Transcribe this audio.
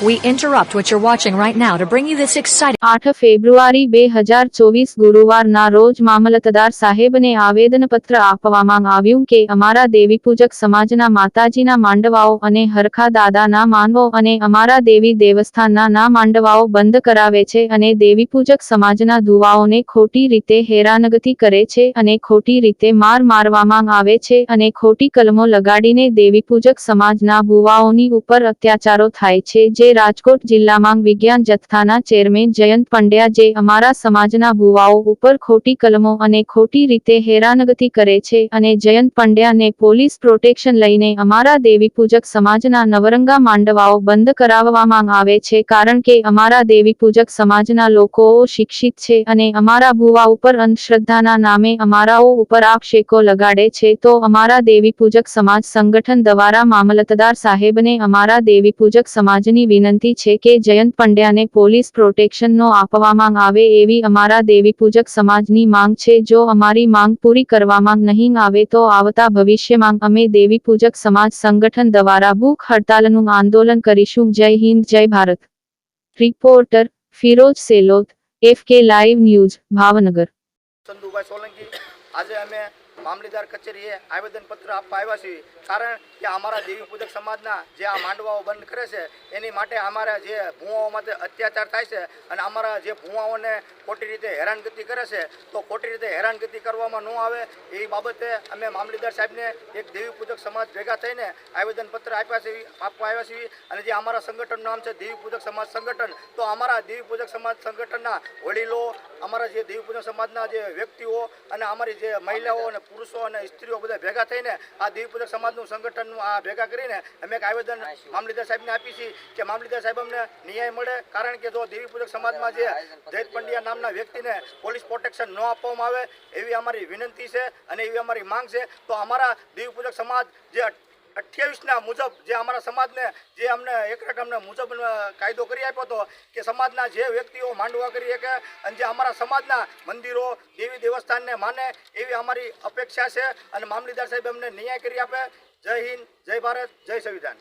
We interrupt what you're watching right now to bring you this exciting. આઠ ફેબ્રુઆરી બે હજાર ચોવીસ ગુરુવારના રોજ મામલતદાર સાહેબને આવેદનપત્ર આપવામાં આવ્યું કે અમારા દેવીપૂજક સમાજના માતાજીના માંડવાઓ અને હરખા દાદાના માનવો અને અમારા દેવી દેવસ્થાનના ના માંડવાઓ બંધ કરાવે છે અને દેવીપૂજક સમાજના દુવાઓને ખોટી રીતે હેરાનગતિ કરે છે અને ખોટી રીતે માર મારવામાં આવે છે અને ખોટી કલમો લગાડીને દેવીપૂજક સમાજના ભુવાઓની ઉપર અત્યાચારો થાય છે જે રાજકોટ જિલ્લામાં વિજ્ઞાન જથ્થાના ચેરમેન જયંત પંડ્યા જે અમારા સમાજના ભુવાઓ ઉપર ખોટી કલમો અને ખોટી રીતે હેરાનગતિ કરે છે અને જયંત પંડ્યાને પોલીસ પ્રોટેક્શન લઈને અમારા દેવીપૂજક સમાજના નવરંગા માંડવાઓ બંધ કરાવવામાં આવે છે કારણ કે અમારા દેવીપૂજક સમાજના લોકો શિક્ષિત છે અને અમારા ભુવા ઉપર અંધશ્રદ્ધાના નામે અમારાઓ ઉપર આક્ષેકો લગાડે છે તો અમારા દેવીપૂજક સમાજ સંગઠન દ્વારા મામલતદાર સાહેબને અમારા દેવીપૂજક સમાજની વિનંતી છે કે જયંત પંડ્યાને પોલીસ પ્રોટેક્શનનો આપવામાં આવે એવી અમારા દેવીપૂજક સમાજની માંગ છે. જો અમારી માંગ પૂરી કરવામાં નહીં આવે તો આવતા ભવિષ્યમાં અમે દેવીપૂજક સમાજ સંગઠન દ્વારા ભૂખ હડતાલનું આંદોલન કરીશું. Jai Hind, Jai Bharat. Reporter Firoj Selot FK live news, Bhavnagar. આજે અમે મામલેદાર કચેરીએ આવેદનપત્ર આપવા આવ્યા છીએ. કારણ કે અમારા દેવી પૂજક સમાજના જે આ માંડવાઓ બંધ કરે છે, એની માટે અમારા જે ભૂવાઓ માટે અત્યાચાર થાય છે અને અમારા જે ભૂવાઓને ખોટી રીતે હેરાનગતિ કરે છે, તો ખોટી રીતે હેરાનગતિ કરવામાં ન આવે. એ બાબતે અમે મામલેદાર સાહેબને એક દેવી પૂજક સમાજ ભેગા થઈને આવેદનપત્ર આપ્યા છે, આપવા આવ્યા છીએ. અને જે અમારા સંગઠનનું નામ છે દેવી પૂજક સમાજ સંગઠન, તો અમારા દેવી પૂજક સમાજ સંગઠનના વડીલો, અમારા જે દેવી પૂજક સમાજના જે વ્યક્તિઓ અને અમારી જે મહિલાઓ અને પુરુષો અને સ્ત્રીઓ બધા ભેગા થઈને આ દેવી પૂજક સમાજનું સંગઠનનું આ ભેગા કરીને અમે એક આવેદન મામલીદાર સાહેબને આપી છીએ કે મામલીદાર સાહેબ અમને ન્યાય મળે કારણ કે જો દેવી પૂજક સમાજમાં જે જયત પંડ્યા નામના વ્યક્તિને પોલીસ પ્રોટેક્શન ન આપવામાં આવે એવી અમારી વિનંતી છે અને એવી અમારી માંગ છે તો અમારા દેવી પૂજક સમાજ જે અઠ્યાવીસના મુજબ જે અમારા સમાજને, જે અમને એક રકમને મુજબ કાયદો કરી આપ્યો હતો કે સમાજના જે વ્યક્તિઓ માંડવા કરી શકે અને જે અમારા સમાજના મંદિરો, દેવી દેવસ્થાનને માને એવી અમારી અપેક્ષા છે અને મામલીદાર સાહેબ અમને ન્યાય કરી આપે. જય હિન્દ, જય ભારત, જય સંવિધાન.